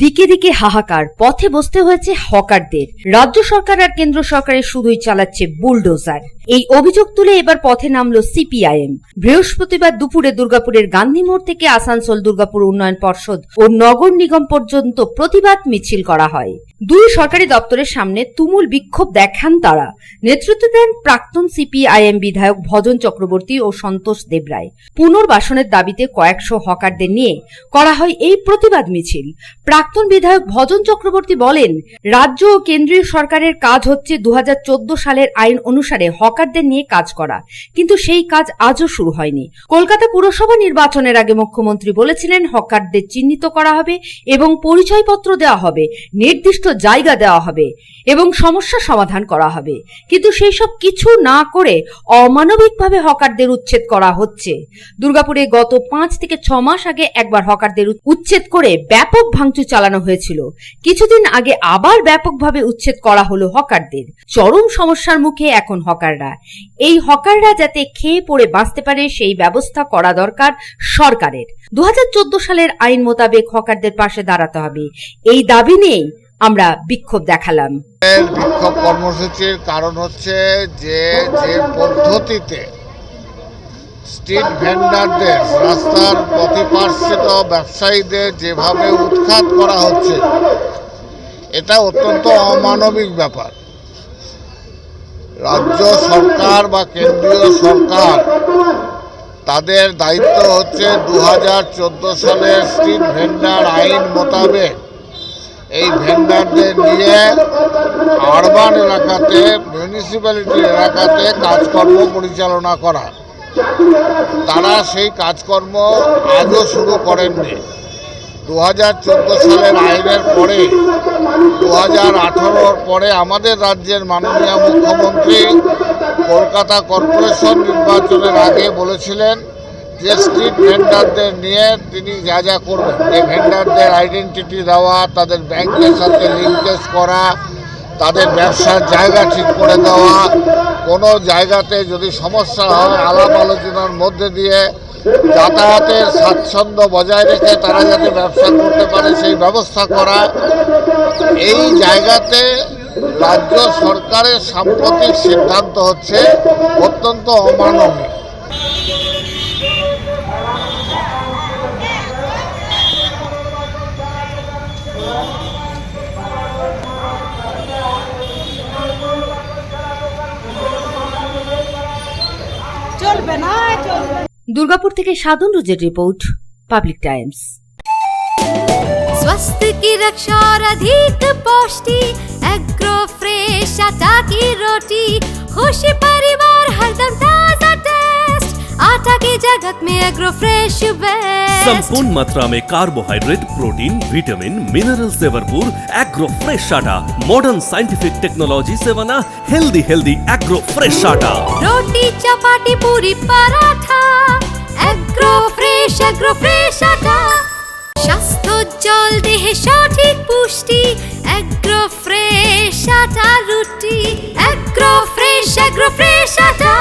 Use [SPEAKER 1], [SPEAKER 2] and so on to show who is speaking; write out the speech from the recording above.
[SPEAKER 1] দিকে দিকে হাহাকার, পথে বসতে হয়েছে হকারদের। রাজ্য সরকার আর কেন্দ্র সরকারের শুধুই চালাচ্ছে বুলডোজার। এই অভিযোগ তুলে এবার পথে নামলো সিপিআইএম। বৃহস্পতিবার দুপুরে দুর্গাপুরের গান্ধী মোড় থেকে আসানসোল দুর্গাপুর উন্নয়ন পর্ষদ ও নগর নিগম পর্যন্ত প্রতিবাদ মিছিল করা হয়। দুই সরকারি দপ্তরের সামনে তুমুল বিক্ষোভ দেখান তারা। নেতৃত্ব দেন প্রাক্তন সিপিআইএম বিধায়ক ভজন চক্রবর্তী ও সন্তোষ দেবরায়। পুনর্বাসনের দাবিতে কয়েকশো হকারদের নিয়ে করা হয় এই প্রতিবাদ মিছিল। প্রাক্তন বিধায়ক ভজন চক্রবর্তী বলেন, রাজ্য ও কেন্দ্রীয় সরকারের কাজ হচ্ছে দু সালের আইন অনুসারে হকারদের নিয়ে কাজ করা। কিন্তু সেই কাজ আজও শুরু হয়নি। কলকাতা পুরসভা নির্বাচনের আগে মুখ্যমন্ত্রী বলেছিলেন, হকারদের চিহ্নিত করা হবে এবং পরিচয়পত্র দেওয়া হবে, নির্দিষ্ট জায়গা দেওয়া হবে এবং সমস্যা সমাধান করা হবে। কিন্তু সেই সব কিছু না করে অমানবিকভাবে হকারদের উচ্ছেদ করা হচ্ছে। দুর্গাপুরে গত পাঁচ থেকে ছ মাস আগে একবার হকারদের উচ্ছেদ করে ব্যাপক ভাঙচুর চালানো হয়েছিল। কিছুদিন আগে আবার ব্যাপকভাবে উচ্ছেদ করা হলো হকারদের। চরম সমস্যার মুখে এখন হকাররা। এই হকাররা যাতে খেয়ে পড়ে বাঁচতে পারে, সেই ব্যবস্থা করা দরকার সরকারের। দু হাজার চোদ্দ সালের আইন মোতাবেক হকারদের পাশে দাঁড়াতে হবে। এই দাবি নিয়েই আমরা বিক্ষোভ দেখালাম।
[SPEAKER 2] বিক্ষোভ কর্মসূচির কারণ হচ্ছে যে যে পদ্ধতিতে স্ট্রিট ভেন্ডারদের রাস্তার প্রতিপার্শ্বিত ব্যবসায়ীদের যেভাবে উৎখাত করা হচ্ছে, এটা অত্যন্ত অমানবিক ব্যাপার। রাজ্য সরকার বা কেন্দ্রীয় সরকার তাদের দায়িত্ব হচ্ছে দু হাজার চোদ্দ সালের স্ট্রিট ভেন্ডার আইন মোতাবেক এই ভেন্ডারদের নিয়ে আরবান এলাকাতে মিউনিসিপ্যালিটি এলাকাতে কাজকর্ম পরিচালনা করা। তারা সেই কাজকর্ম আজও শুরু করেননি। দু হাজার চোদ্দ সালের আইনের পরে দু হাজার আঠারোর পরে আমাদের রাজ্যের মাননীয় মুখ্যমন্ত্রী কলকাতা কর্পোরেশন নির্বাচনের আগে বলেছিলেন যে স্ট্রিট ভেন্ডারদের নিয়ে তিনি যা যা করবেন। যে ভেন্ডারদের আইডেন্টিটি দেওয়া, তাদের ব্যাংকের সাথে লিঙ্কেজ করা তাদের ব্যবসার জায়গা ঠিক করে দেওয়া, কোনো জায়গাতে যদি সমস্যা হয়, আলাপ আলোচনার মধ্যে দিয়ে যাতায়াতের স্বাচ্ছন্দ্য বজায় রেখে তারা যাতে ব্যবসা করতে পারে, সেই ব্যবস্থা করা। এই জায়গাতে রাজ্য সরকারের সাম্প্রতিক সিদ্ধান্ত হচ্ছে অত্যন্ত অমানবিক
[SPEAKER 3] চলবে না চলবে
[SPEAKER 1] দুর্গাপুর থেকে সাধন রোজের রিপোর্ট পাবলিক টাইমস।
[SPEAKER 4] স্বাস্থ্য কি রক্ষার অধিক পুষ্টি? এগ্রো ফ্রেশ আটা কি রুটি? খুশি পরিবার হরদম आटा की जगत में एग्रो फ्रेश बेस्ट
[SPEAKER 5] संपूर्ण मात्रा में कार्बोहाइड्रेट प्रोटीन विटामिन मिनरल से भरपूर एग्रो फ्रेश आटा मॉडर्न साइंटिफिक टेक्नोलॉजी से बना हेल्दी हेल्दी एग्रो फ्रेश आटा
[SPEAKER 4] रोटी चपाटी पूरी paratha agro fresh agro fresh आटा স্বাস্থ্যোজ্জ্বল দেহে সঠিক পুষ্টি এগ্রো ফ্রেশ আটা রুটি এগ্রো ফ্রেশ এগ্রো ফ্রেশ আটা